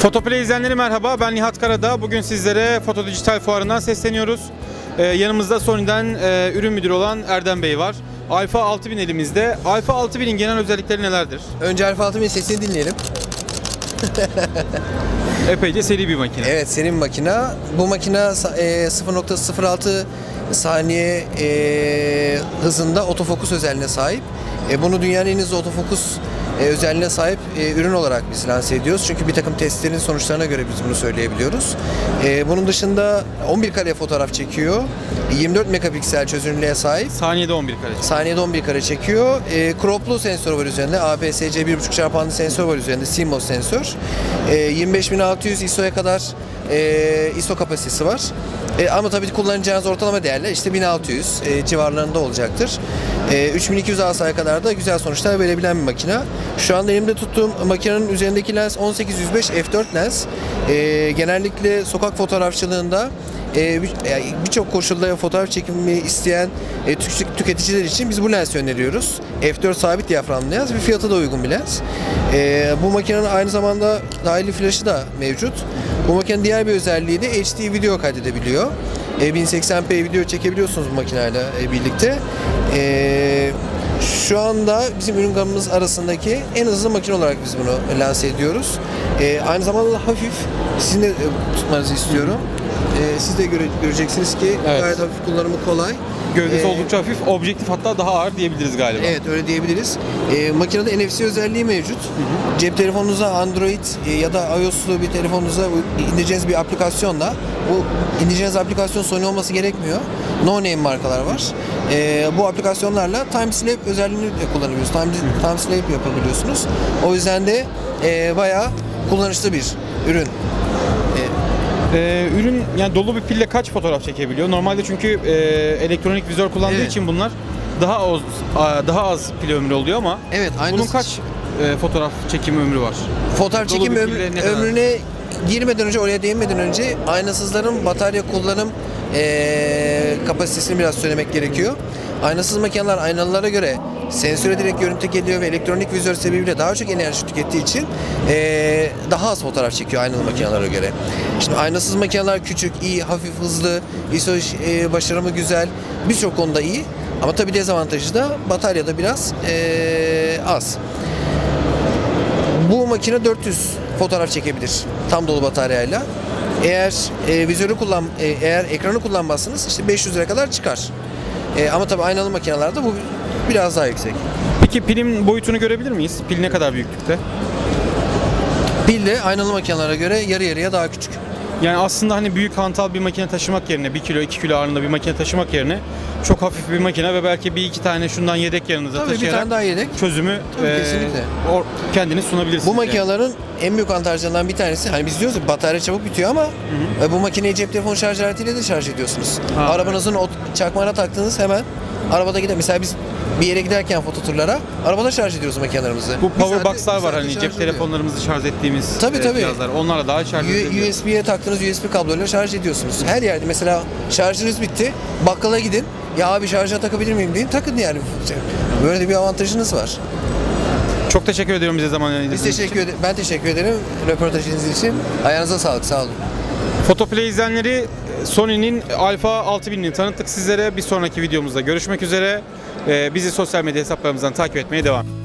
Fotoplay izleyenleri merhaba. Ben Nihat Karadağ. Bugün sizlere Foto Dijital Fuarı'ndan sesleniyoruz. Ee, yanımızda Sony'den e, ürün müdürü olan Erdem Bey var. Alfa 6000 elimizde. Alfa 6000'in genel özellikleri nelerdir? Önce Alfa 6000 sesini dinleyelim. Epeyce seri bir makine. Evet senin makina. Bu makina e, 0.06 saniye e, hızında otofokus özelliğine sahip. E, bunu dünyanın en hızlı otofokus e, özelliğine sahip e, ürün olarak biz lanse ediyoruz. Çünkü bir takım testlerin sonuçlarına göre biz bunu söyleyebiliyoruz. E, bunun dışında 11 kare fotoğraf çekiyor. 24 megapiksel çözünürlüğe sahip. Saniyede 11 kare. Saniyede 11 kare çekiyor. E, croplu sensör var üzerinde. APS-C 1.5 çarpanlı sensör var üzerinde. CMOS sensör. E, 25600 ISO'ya kadar e, ISO kapasitesi var. E, ama tabii kullanacağınız ortalama değerler işte 1600 e, civarlarında olacaktır. E, 3200 ASA'ya kadar da güzel sonuçlar verebilen bir makine. Şu anda elimde tuttuğum makinenin üzerindeki lens 1805 f4 lens. E, genellikle sokak fotoğrafçılığında e, bir- yani birçok koşulda fotoğraf çekimi isteyen e, tük- tüketiciler için biz bu lensi öneriyoruz. F4 sabit diyaframlı lens ve fiyatı da uygun bir lens. E, bu makinenin aynı zamanda dahili flaşı da mevcut. Bu makinenin diğer bir özelliği de HD video kaydedebiliyor. E, 1080p video çekebiliyorsunuz bu makineyle e, birlikte. E, şu anda bizim ürün gamımız arasındaki en hızlı makine olarak biz bunu lanse ediyoruz. E, aynı zamanda da hafif. Sizin de e, tutmanızı istiyorum. E, siz de göre- göreceksiniz ki Evet. gayet hafif kullanımı kolay. Gövdesi E, oldukça hafif, objektif hatta daha ağır diyebiliriz galiba. Evet öyle diyebiliriz. E, makinede NFC özelliği mevcut. Cep telefonunuza Android e, ya da iOS'lu bir telefonunuza indireceğiniz bir aplikasyonla bu indireceğiniz aplikasyon Sony olması gerekmiyor. No name markalar var. E, bu aplikasyonlarla time slap özelliğini de kullanabiliyorsunuz. Time, time slap yapabiliyorsunuz. O yüzden de e, bayağı kullanışlı bir ürün. Ee, ürün yani dolu bir pille kaç fotoğraf çekebiliyor? Normalde çünkü e, elektronik vizör kullandığı Evet. için bunlar daha az daha az pil ömrü oluyor ama Evet, bunun kaç e, fotoğraf çekim ömrü var? Fotoğraf Dolu çekim bir ömrü- pille ne kadar? ömrüne girmeden önce, oraya değinmeden önce aynasızların batarya kullanım eee, kapasitesini biraz söylemek gerekiyor. Aynasız makineler aynalılara göre sensöre direkt görüntü geliyor ve elektronik vizör sebebiyle daha çok enerji tükettiği için eee, daha az fotoğraf çekiyor aynalı makinelere göre. Şimdi aynasız makineler küçük, iyi, hafif, hızlı, ISO eee, başarımı güzel, birçok konuda iyi. Ama tabii dezavantajı da bataryada biraz eee, az. Bu makine 400 fotoğraf çekebilir tam dolu bataryayla. Eğer e, vizörü kullan, e, eğer ekranı kullanmazsanız işte 500 lira kadar çıkar. E, ama tabii aynalı makinelerde bu biraz daha yüksek. Peki pilin boyutunu görebilir miyiz? Pil ne kadar büyüklükte? Pil de aynalı makinelere göre yarı yarıya daha küçük. Yani aslında hani büyük hantal bir makine taşımak yerine 1 kilo 2 kilo ağırlığında bir makine taşımak yerine çok hafif bir makine ve belki bir iki tane şundan yedek yanınıza Tabii bir taşıyarak tane daha yedek. çözümü Tabii, kesinlikle. or- kendiniz sunabilirsiniz. Bu yani. makinelerin en büyük avantajlarından bir tanesi hani biz diyoruz ya batarya çabuk bitiyor ama e, bu makineyi cep telefonu şarj aletiyle de şarj ediyorsunuz. Ha, Arabanızın o çakmağına taktığınız hemen arabada gider. Mesela biz bir yere giderken foto turlara arabada şarj ediyoruz makinelerimizi. Bu power box'lar var hani cep telefonlarımızı şarj ettiğimiz Tabii, e, tabii. cihazlar. Onlarla daha şarj edilebiliyor. USB'ye taktığınız USB kabloyla şarj ediyorsunuz. Her yerde mesela şarjınız bitti. Bakkala gidin. Ya abi şarja takabilir miyim deyin. Takın yani. Böyle de bir avantajınız var. Çok teşekkür ediyorum bize zaman Biz ayırdığınız için. teşekkür ederim. Ben teşekkür ederim röportajınız için. Ayağınıza sağlık. Sağ olun. Fotoplay izleyenleri Sony'nin Alpha 6000'ini tanıttık sizlere. Bir sonraki videomuzda görüşmek üzere. E, bizi sosyal medya hesaplarımızdan takip etmeye devam.